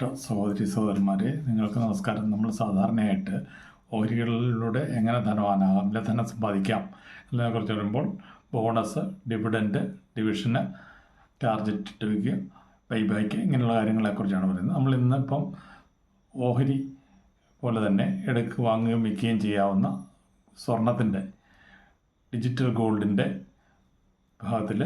പ്രിയപ്പെട്ട സഹോദരി സഹോദരന്മാരെ നിങ്ങൾക്ക് നമസ്കാരം. നമ്മൾ സാധാരണയായിട്ട് ഓഹരികളിലൂടെ എങ്ങനെ ധനവാനാകാം അല്ലെ ധനം സമ്പാദിക്കാം എന്നതിനെക്കുറിച്ച് വരുമ്പോൾ ബോണസ് ഡിവിഡൻഡ് ഡിവിഷന് ടാർജറ്റ് വയ്ക്കുക ബൈബാക്ക് ഇങ്ങനെയുള്ള കാര്യങ്ങളെക്കുറിച്ചാണ് പറയുന്നത്. നമ്മൾ ഇന്നിപ്പം ഓഹരി പോലെ തന്നെ എടുക്ക് വാങ്ങുകയും വിൽക്കുകയും ചെയ്യാവുന്ന സ്വർണത്തിന്റെ ഡിജിറ്റൽ ഗോൾഡിന്റെ ഭാഗത്തിൽ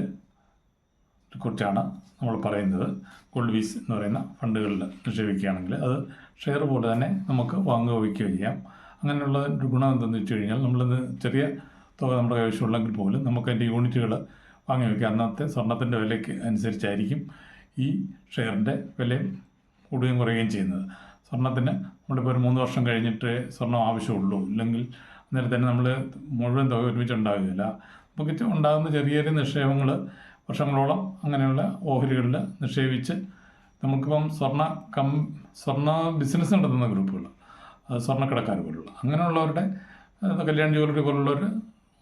കുറിച്ചാണ് നമ്മൾ പറയുന്നത്. ഗോൾഡ് വീസ് എന്ന് പറയുന്ന ഫണ്ടുകളിൽ നിക്ഷേപിക്കുകയാണെങ്കിൽ അത് ഷെയർ പോലെ തന്നെ നമുക്ക് വാങ്ങുകയോ വയ്ക്കുകയോ ചെയ്യാം. അങ്ങനെയുള്ള ഒരു ഗുണം എന്തെന്ന് വെച്ച് കഴിഞ്ഞാൽ നമ്മൾ ചെറിയ തുക നമ്മുടെ കൈവശമുള്ളെങ്കിൽ പോലും നമുക്ക് അതിന്റെ യൂണിറ്റുകൾ വാങ്ങി വയ്ക്കുക. അന്നത്തെ സ്വർണത്തിന്റെ വിലയ്ക്ക് അനുസരിച്ചായിരിക്കും ഈ ഷെയറിന്റെ വിലയും കൂടുകയും കുറയുകയും ചെയ്യുന്നത്. സ്വർണത്തിന് നമ്മളിപ്പോൾ ഒരു മൂന്ന് വർഷം കഴിഞ്ഞിട്ട് സ്വർണം ആവശ്യമുള്ളൂ. ഇല്ലെങ്കിൽ അന്നേരം തന്നെ നമ്മൾ മുഴുവൻ തുക ഒരുമിച്ച് ഉണ്ടാകുകയില്ല. നമുക്ക് ഉണ്ടാകുന്ന ചെറിയ ചെറിയ നിക്ഷേപങ്ങൾ വർഷങ്ങളോളം അങ്ങനെയുള്ള ഓഹരികളിൽ നിക്ഷേപിച്ച് നമുക്കിപ്പം സ്വർണ കം സ്വർണ ബിസിനസ് നടത്തുന്ന ഗ്രൂപ്പുകൾ സ്വർണക്കടക്കാർ പോലുള്ള അങ്ങനെയുള്ളവരുടെ കല്യാൺ ജ്വല്ലറി പോലുള്ളവർ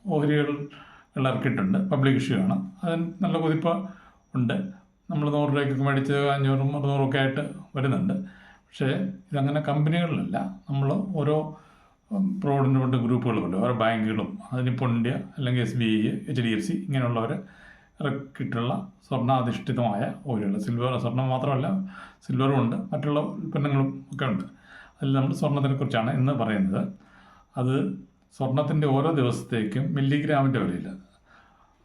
ഓഹരികൾ ഇറക്കിയിട്ടുണ്ട്. പബ്ലിക് ഇഷ്യൂ ആണ്. അതിന് നല്ല കുതിപ്പ് ഉണ്ട്. നമ്മൾ നൂറ് രൂപയ്ക്കൊക്കെ മേടിച്ച് അഞ്ഞൂറും അറുന്നൂറും ഒക്കെ ആയിട്ട് വരുന്നുണ്ട്. പക്ഷേ ഇതങ്ങനെ കമ്പനികളിലല്ല. നമ്മൾ ഓരോ പ്രോവിഡന്റ് ഗ്രൂപ്പുകളുണ്ട് ഓരോ ബാങ്കുകളും അതിനിപ്പോൾ ഇന്ത്യ അല്ലെങ്കിൽ S B I H D F C ഇങ്ങനെയുള്ളവർ ഇറക്കിയിട്ടുള്ള സ്വർണാധിഷ്ഠിതമായ ഓയിലുകൾ സിൽവർ സ്വർണം മാത്രമല്ല സിൽവറും ഉണ്ട്. മറ്റുള്ള ഉൽപ്പന്നങ്ങളും ഒക്കെ ഉണ്ട്. അതിൽ നമ്മൾ സ്വർണത്തിനെ കുറിച്ചാണ് ഇന്ന് പറയുന്നത്. അത് സ്വർണത്തിന്റെ ഓരോ ദിവസത്തേക്കും മില്ലിഗ്രാമിന്റെ വിലയിൽ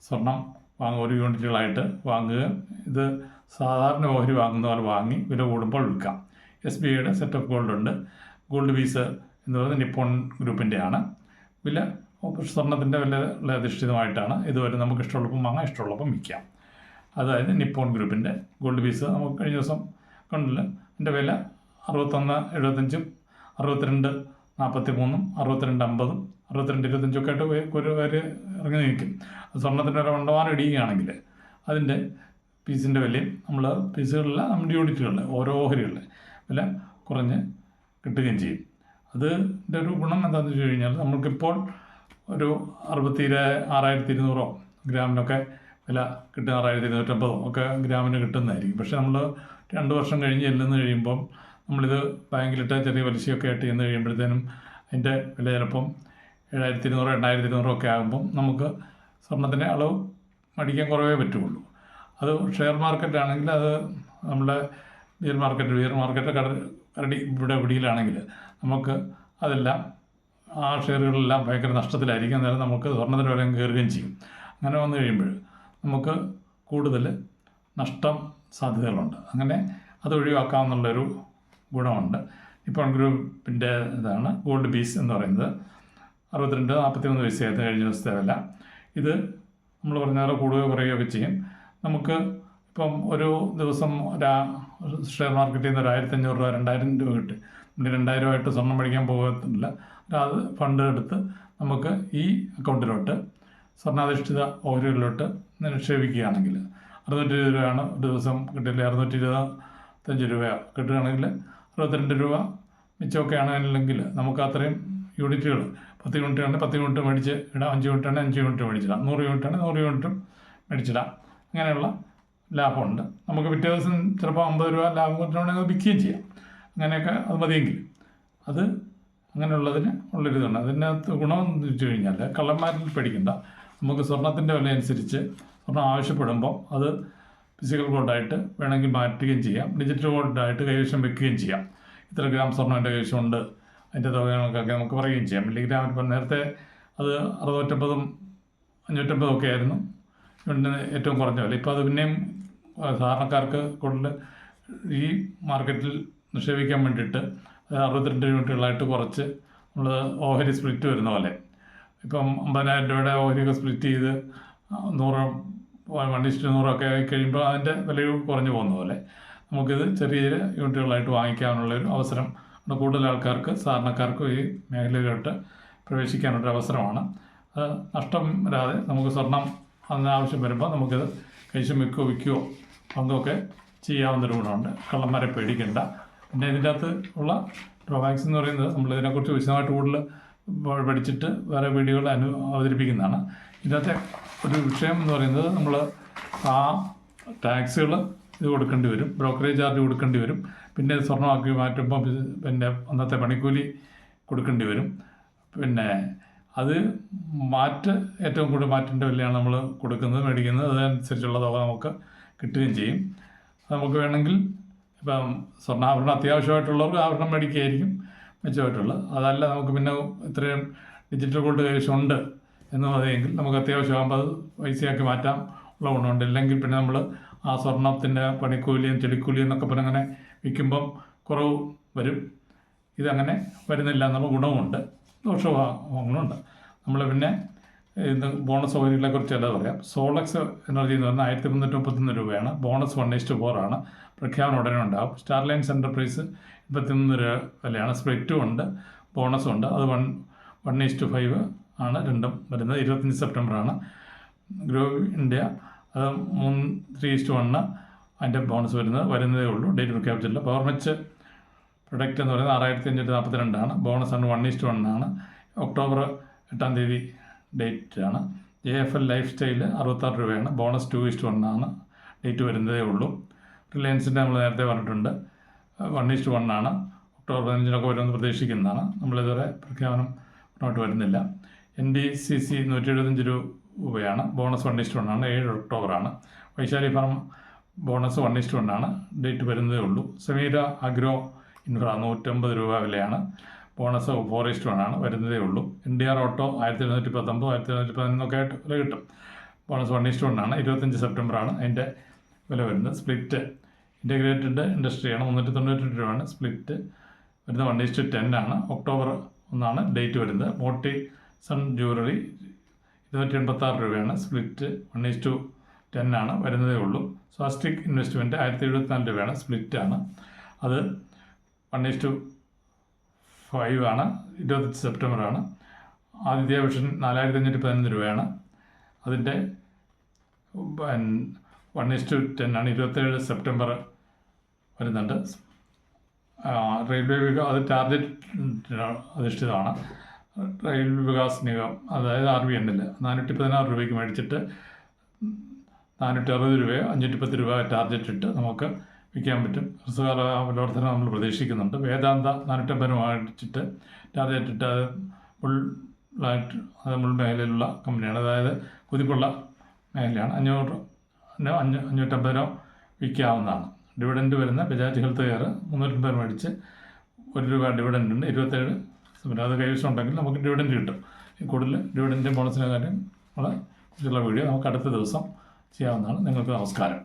സ്വർണം വാങ്ങുക ഒരു യൂണിറ്റുകളായിട്ട് വാങ്ങുക. ഇത് സാധാരണ ഓഹരി വാങ്ങുന്നവർ വാങ്ങി വില കൂടുമ്പോൾ വിൽക്കാം. എസ് ബി ഐയുടെ സെറ്റ് ഓഫ് ഗോൾഡ് ഉണ്ട്. ഗോൾഡ് വീസ് എന്ന് പറയുന്നത് നിപ്പോൺ ഗ്രൂപ്പിന്റെയാണ് വില സ്വർണത്തിന്റെ വില അധിഷ്ഠിതമായിട്ടാണ്. ഇതുവരെ നമുക്ക് ഇഷ്ടമുള്ളപ്പം വാങ്ങാം ഇഷ്ടമുള്ളപ്പം വിൽക്കാം. അതായത് നിപ്പോൺ ഗ്രൂപ്പിന്റെ ഗോൾഡ് പീസ് നമുക്ക് കഴിഞ്ഞ ദിവസം കണ്ടില്ല. എന്റെ വില അറുപത്തൊന്ന് എഴുപത്തഞ്ചും അറുപത്തിരണ്ട് നാൽപ്പത്തി മൂന്നും അറുപത്തിരണ്ട് അമ്പതും അറുപത്തിരണ്ട് ഇരുപത്തഞ്ചും ഒക്കെ ആയിട്ട് ഒരു പേര് ഇറങ്ങി നിൽക്കും. അത് സ്വർണത്തിന്റെ ഒരു മണ്ടവാനം ഇടിയുകയാണെങ്കിൽ അതിന്റെ പീസിന്റെ വിലയും നമ്മൾ പീസുകളിലെ നമ്മുടെ യൂണിറ്റുകളിൽ ഓരോ ഓഹരികളിലെ വില കുറഞ്ഞ് കിട്ടുകയും ചെയ്യും. അതിന്റെ ഒരു ഗുണം എന്താണെന്ന് വെച്ച് കഴിഞ്ഞാൽ നമുക്കിപ്പോൾ ഒരു അറുപത്തി ആറായിരത്തി ഇരുന്നൂറോ ഗ്രാമിനൊക്കെ വില കിട്ടുക ആറായിരത്തി ഇരുന്നൂറ്റമ്പതോ ഒക്കെ ഗ്രാമിന് കിട്ടുന്നതായിരിക്കും. പക്ഷേ നമ്മൾ രണ്ട് വർഷം കഴിഞ്ഞ് ചെല്ലുന്ന കഴിയുമ്പം നമ്മളിത് ബാങ്കിലിട്ട് ചെറിയ പലിശയൊക്കെ ആയിട്ട് ചെന്ന് കഴിയുമ്പോഴത്തേനും അതിന്റെ വില ചിലപ്പം ഏഴായിരത്തി ഇരുന്നൂറ് എണ്ണായിരത്തി ഇരുന്നൂറോ ഒക്കെ ആകുമ്പം നമുക്ക് സ്വർണത്തിന്റെ അളവ് മടിക്കാൻ കുറവേ പറ്റുള്ളൂ. അത് ഷെയർ മാർക്കറ്റാണെങ്കിൽ അത് നമ്മുടെ ബിയർ മാർക്കറ്റ് ബിയർ മാർക്കറ്റ് കട കരടി ഇവിടെ പിടിയിലാണെങ്കിൽ നമുക്ക് അതെല്ലാം ആ ഷെയറുകളെല്ലാം ഭയങ്കര നഷ്ടത്തിലായിരിക്കും. അന്നേരം നമുക്ക് സ്വർണത്തിന്റെ വില കയറുകയും ചെയ്യും. അങ്ങനെ വന്നു കഴിയുമ്പോൾ നമുക്ക് കൂടുതൽ നഷ്ടം സാധ്യതകളുണ്ട്. അങ്ങനെ അത് ഒഴിവാക്കാമെന്നുള്ളൊരു ഗുണമുണ്ട്. ഇപ്പോൾ ഗ്രൂപ്പിന്റെ ഇതാണ് ഗോൾഡ് ബീസ് എന്ന് പറയുന്നത്. അറുപത്തിരണ്ട് നാൽപ്പത്തി മൂന്ന് പൈസയായിരുന്നു കഴിഞ്ഞ ദിവസത്തെ വില. ഇത് നമ്മൾ പറഞ്ഞ പോലെ കൂടുകയോ കുറയുകയൊക്കെ ചെയ്യും. നമുക്ക് ഇപ്പം ഒരു ദിവസം ഒരാ ഷെയർ മാർക്കറ്റിൽ നിന്ന് ഒരു ആയിരത്തഞ്ഞൂറ് രൂപ രണ്ടായിരം രൂപ കിട്ടി. നമ്മൾ രണ്ടായിരമായിട്ട് സ്വർണം മേടിക്കാൻ പോകത്തില്ല. അത് ഫണ്ട് എടുത്ത് നമുക്ക് ഈ അക്കൗണ്ടിലോട്ട് സ്വർണാധിഷ്ഠിത ഓഹരികളിലോട്ട് നിക്ഷേപിക്കുകയാണെങ്കിൽ അറുന്നൂറ്റി ഇരുപത് രൂപയാണ് ഒരു ദിവസം കിട്ടില്ല അറുന്നൂറ്റി ഇരുപത്തഞ്ച് രൂപ കിട്ടുകയാണെങ്കിൽ അറുപത്തിരണ്ട് രൂപ മിച്ചമൊക്കെ ആണെന്നുണ്ടെങ്കിൽ നമുക്ക് അത്രയും യൂണിറ്റുകൾ പത്ത് യൂണിറ്റ് ആണെങ്കിൽ പത്ത് യൂണിറ്റ് മേടിച്ച് ഇടാം. അഞ്ച് യൂണിറ്റ് ആണെങ്കിൽ അഞ്ച് യൂണിറ്റ് മേടിച്ചിടാം. നൂറ് യൂണിറ്റ് ആണെങ്കിൽ നൂറ് യൂണിറ്റും മേടിച്ചിടാം. അങ്ങനെയുള്ള ലാഭമുണ്ട്. നമുക്ക് പിറ്റേ ദിവസം ചിലപ്പോൾ അമ്പത് രൂപ ലാഭം കിട്ടണമെങ്കിൽ വിൽക്കുകയും ചെയ്യാം. അങ്ങനെയൊക്കെ അത് മതിയെങ്കിൽ അത് അങ്ങനെയുള്ളതിന് ഉള്ളൊരിതുണ്ട്. അതിനകത്ത് ഗുണമെന്ന് വെച്ച് കഴിഞ്ഞാൽ കള്ളന്മാരിൽ പേടിക്കണ്ട. നമുക്ക് സ്വർണത്തിന്റെ വില അനുസരിച്ച് സ്വർണം ആവശ്യപ്പെടുമ്പോൾ അത് ഫിസിക്കൽ ഗോൾഡായിട്ട് വേണമെങ്കിൽ മാറ്റുകയും ചെയ്യാം. ഡിജിറ്റൽ ഗോൾഡായിട്ട് കൈവശം വെക്കുകയും ചെയ്യാം. ഇത്ര ഗ്രാം സ്വർണം എന്റെ കൈവശമുണ്ട്. അതിന്റെ തുക കണക്കൊക്കെ നമുക്ക് പറയുകയും ചെയ്യാം. മില്ലിഗ്രാം ഇപ്പം നേരത്തെ അത് അറുന്നൂറ്റമ്പതും അഞ്ഞൂറ്റമ്പതും ഒക്കെ ആയിരുന്നു. യൂണിറ്റിന് ഏറ്റവും കുറഞ്ഞ വില. ഇപ്പോൾ അത് പിന്നെയും സാധാരണക്കാർക്ക് കൂടുതൽ ഈ മാർക്കറ്റിൽ നിക്ഷേപിക്കാൻ വേണ്ടിയിട്ട് അറുപത്തിരണ്ട് യൂണിറ്റുകളായിട്ട് കുറച്ച് നമ്മൾ ഓഹരി സ്പ്ലിറ്റ് വരുന്ന പോലെ. ഇപ്പം അമ്പതിനായിരം രൂപയുടെ ഓഹരിയൊക്കെ സ്പ്ലിറ്റ് ചെയ്ത് നൂറ് വൺ നൂറൊക്കെ ആയി കഴിയുമ്പോൾ അതിന്റെ വില കുറഞ്ഞു പോകുന്ന പോലെ. നമുക്കിത് ചെറിയ ചെറിയ യൂണിറ്റുകളായിട്ട് വാങ്ങിക്കാനുള്ള ഒരു അവസരം നമ്മുടെ കൂടുതൽ ആൾക്കാർക്ക് സാധാരണക്കാർക്കും ഈ മേഖലയിലോട്ട് പ്രവേശിക്കാനുള്ള അവസരമാണ്. അത് നഷ്ടം വരാതെ നമുക്ക് സ്വർണം അതിന് ആവശ്യം വരുമ്പോൾ നമുക്കിത് കൈശം വിൽക്കുകയോ വിൽക്കുകയോ പങ്കൊക്കെ ചെയ്യാവുന്നൊരു ഗുണമുണ്ട്. കള്ളന്മാരെ പേടിക്കണ്ട. പിന്നെ ഇതിന്റെ അകത്ത് ഉള്ള ഡ്രോബാക്സ് എന്ന് പറയുന്നത് നമ്മൾ ഇതിനെക്കുറിച്ച് വിശദമായിട്ട് കൂടുതൽ പഠിച്ചിട്ട് വേറെ വീഡിയോകൾ അനു അവതരിപ്പിക്കുന്നതാണ്. ഇതിനകത്തെ ഒരു വിഷയം എന്ന് പറയുന്നത് നമ്മൾ ആ ടാക്സുകൾ ഇത് കൊടുക്കേണ്ടി വരും. ബ്രോക്കറേജ് ചാർജ് കൊടുക്കേണ്ടി വരും. പിന്നെ സ്വർണമാക്കി മാറ്റുമ്പോൾ പിന്നെ അന്നത്തെ പണിക്കൂലി കൊടുക്കേണ്ടി വരും. പിന്നെ അത് മാറ്റ് ഏറ്റവും കൂടുതൽ മാറ്റിന്റെ വിലയാണ് നമ്മൾ കൊടുക്കുന്നത് മേടിക്കുന്നത്. അതനുസരിച്ചുള്ള തുക നമുക്ക് കിട്ടുകയും ചെയ്യും. നമുക്ക് വേണമെങ്കിൽ ഇപ്പം സ്വർണാഭരണം അത്യാവശ്യമായിട്ടുള്ളവർക്ക് ആഭരണം മേടിക്കുകയായിരിക്കും മെച്ചമായിട്ടുള്ളത് അതല്ല നമുക്ക് പിന്നെ ഇത്രയും ഡിജിറ്റൽ ഗോൾഡ് കൈവശമുണ്ട് എന്ന് പറയുമെങ്കിൽ നമുക്ക് അത്യാവശ്യമാകുമ്പോൾ അത് പൈസയാക്കി മാറ്റാം ഉള്ള ഗുണമുണ്ട്. ഇല്ലെങ്കിൽ പിന്നെ നമ്മൾ ആ സ്വർണത്തിന്റെ പണിക്കൂലിയും ചെടിക്കൂലിയും എന്നൊക്കെ പറഞ്ഞ് അങ്ങനെ വിൽക്കുമ്പം കുറവ് വരും. ഇതങ്ങനെ വരുന്നില്ല എന്നുള്ള ഗുണമുണ്ട് നമ്മൾ പിന്നെ ബോണസ് സൗകര്യങ്ങളെ കുറിച്ച് എല്ലാം പറയാം. സോളക്സ് എനർജി എന്ന് പറഞ്ഞാൽ ആയിരത്തി മുന്നൂറ്റി മുപ്പത്തൊന്ന് രൂപയാണ്. ബോണസ് വൺ ഇസ്റ്റ് ഫോർ ആണ്. പ്രഖ്യാപനം ഉടനെ ഉണ്ടാകും സ്റ്റാർലൈൻസ് എന്റർപ്രൈസ് ഇരുപത്തിമൂന്ന് രൂപ വിലയാണ്. സ്പ്രിറ്റും ഉണ്ട്. ബോണസും ഉണ്ട്. അത് വൺ വൺ ഈസ്റ്റ് ഫൈവ് ആണ്. രണ്ടും വരുന്നത്. ഇരുപത്തഞ്ച് സെപ്റ്റംബറാണ് ഗ്രോ ഇന്ത്യ അത് മൂന്ന് ത്രീ ഈസ്റ്റ് വണ്ണ് അതിന്റെ ബോണസ് വരുന്നത്. വരുന്നതേ ഉള്ളൂ. ഡേറ്റ് പ്രഖ്യാപിച്ചില്ല പവർ മെച്ച് പ്രൊഡക്റ്റ് എന്ന് പറയുന്നത് ആറായിരത്തി അഞ്ഞൂറ്റി നാൽപ്പത്തി രണ്ടാണ് ബോണസ് ആണ്. വൺ ഈസ്റ്റ് വണ്ണാണ് ഒക്ടോബർ എട്ടാം തീയതി ഡേറ്റ് ആണ്. J F L life style അറുപത്താറ് രൂപയാണ്. Bonus two is to one ആണ്. ഡേറ്റ് വരുന്നതേ ഉള്ളൂ. റിലയൻസിന്റെ നമ്മൾ നേരത്തെ പറഞ്ഞിട്ടുണ്ട്. വൺ ഇസ്റ്റ് വൺ ആണ്. ഒക്ടോബർ പതിനഞ്ചിനൊക്കെ വരുമെന്ന് പ്രതീക്ഷിക്കുന്നതാണ്. നമ്മളിതുവരെ പ്രഖ്യാപനം മുന്നോട്ട് വരുന്നില്ല. എൻ ഡി സി സി നൂറ്റി എഴുപത്തഞ്ച് രൂപയാണ് ബോണസ് വൺ ഇസ്റ്റ് വൺ ആണ്. ഏഴ് ഒക്ടോബറാണ് Vaishali farm bonus one is to one ആണ്. ഡേറ്റ് വരുന്നതേ ഉള്ളൂ. സമീര അഗ്രോ ഇൻഫ്ര നൂറ്റമ്പത് രൂപ വിലയാണ്. ബോണസ് ഫോർ ഈസ്റ്റ് വൺ ആണ് വരുന്നതേ ഉള്ളൂ. എൻ ഡി ആർ ഓട്ടോ ആയിരത്തി എഴുന്നൂറ്റി പത്തൊമ്പത് ആയിരത്തി എഴുന്നൂറ്റി പതിനൊന്നൊക്കെ ആയിട്ട് വില കിട്ടും. ബോണസ് വൺ ഇസ്റ്റ് വൺ ആണ് ഇരുപത്തഞ്ച് സെപ്റ്റംബറാണ് അതിന്റെ വില വരുന്നത്. സ്പ്ലിറ്റ് ഇന്റഗ്രേറ്റഡ് ഇൻഡസ്ട്രിയാണ് മുന്നൂറ്റി തൊണ്ണൂറ്റി രൂപയാണ് സ്പ്ലിറ്റ്. വരുന്നത് വൺ ഇസ്റ്റ് ടെൻ ആണ് ഒക്ടോബർ ഒന്നാണ് ഡേറ്റ് വരുന്നത്. മോട്ടി സൺ ജ്വല്ലറി ഇരുന്നൂറ്റി എൺപത്താറ് രൂപയാണ് സ്പ്ലിറ്റ്. വൺ ടു ടെൻ ആണ് വരുന്നതേ ഉള്ളൂ. സ്വാസ്റ്റിക് ഇൻവെസ്റ്റ്മെന്റ് ആയിരത്തി എഴുപത്തിനാല് രൂപയാണ് സ്പ്ലിറ്റ് ആണ്. അത് വൺ ടു ഫൈവ് ആണ്. ഇരുപത്തഞ്ച് സെപ്റ്റംബറാണ് ആദിത്യ വിഷൻ നാലായിരത്തി അഞ്ഞൂറ്റി പതിനൊന്ന് രൂപയാണ്. അതിന്റെ വൺ ഈസ് ടു ടെൻ ആണ്. ഇരുപത്തേഴ് സെപ്റ്റംബർ വരുന്നുണ്ട്. റെയിൽവേ വികാ അത് ടാർജറ്റ് അധിഷ്ഠിതമാണ്. റെയിൽ വികാസ് നിഗം അതായത് ആർ ബി എണ്ണിൽ നാനൂറ്റി പതിനാറ് രൂപയ്ക്ക് മേടിച്ചിട്ട് നാനൂറ്റി അറുപത് രൂപയോ അഞ്ഞൂറ്റി പത്ത് രൂപ ടാർജറ്റ് ഇട്ട് നമുക്ക് വിൽക്കാൻ പറ്റും. ഹ്രസ്വകാല വിലവർധന നമ്മൾ പ്രതീക്ഷിക്കുന്നുണ്ട്. വേദാന്ത നാനൂറ്റമ്പതിനുമായിട്ട് ഇട്ട് അത് ഫുള്ളായിട്ട് അത് മുൾ മേഖലയിലുള്ള കമ്പനിയാണ്. അതായത് കുതിപ്പുള്ള മേഖലയാണ്. അഞ്ഞൂറ് അഞ്ഞൂ അഞ്ഞൂറ്റമ്പതിനോ വിൽക്കാവുന്നതാണ്. ഡിവിഡൻഡ് വരുന്ന ബജാജ് ഹെൽത്ത് കെയർ മുന്നൂറ്റമ്പത് മേടിച്ച് ഒരു രൂപ ഡിവിഡൻഡ് ഉണ്ട്. ഇരുപത്തേഴ് പിന്നെ അത് കൈവശം ഉണ്ടെങ്കിൽ നമുക്ക് ഡിവിഡൻഡ് കിട്ടും. കൂടുതൽ ഡിവിഡൻഡ് ബോണസിന്റെ കാര്യം ഉള്ള വീഡിയോ നമുക്ക് അടുത്ത ദിവസം ചെയ്യാവുന്നതാണ്. നിങ്ങൾക്ക് നമസ്കാരം.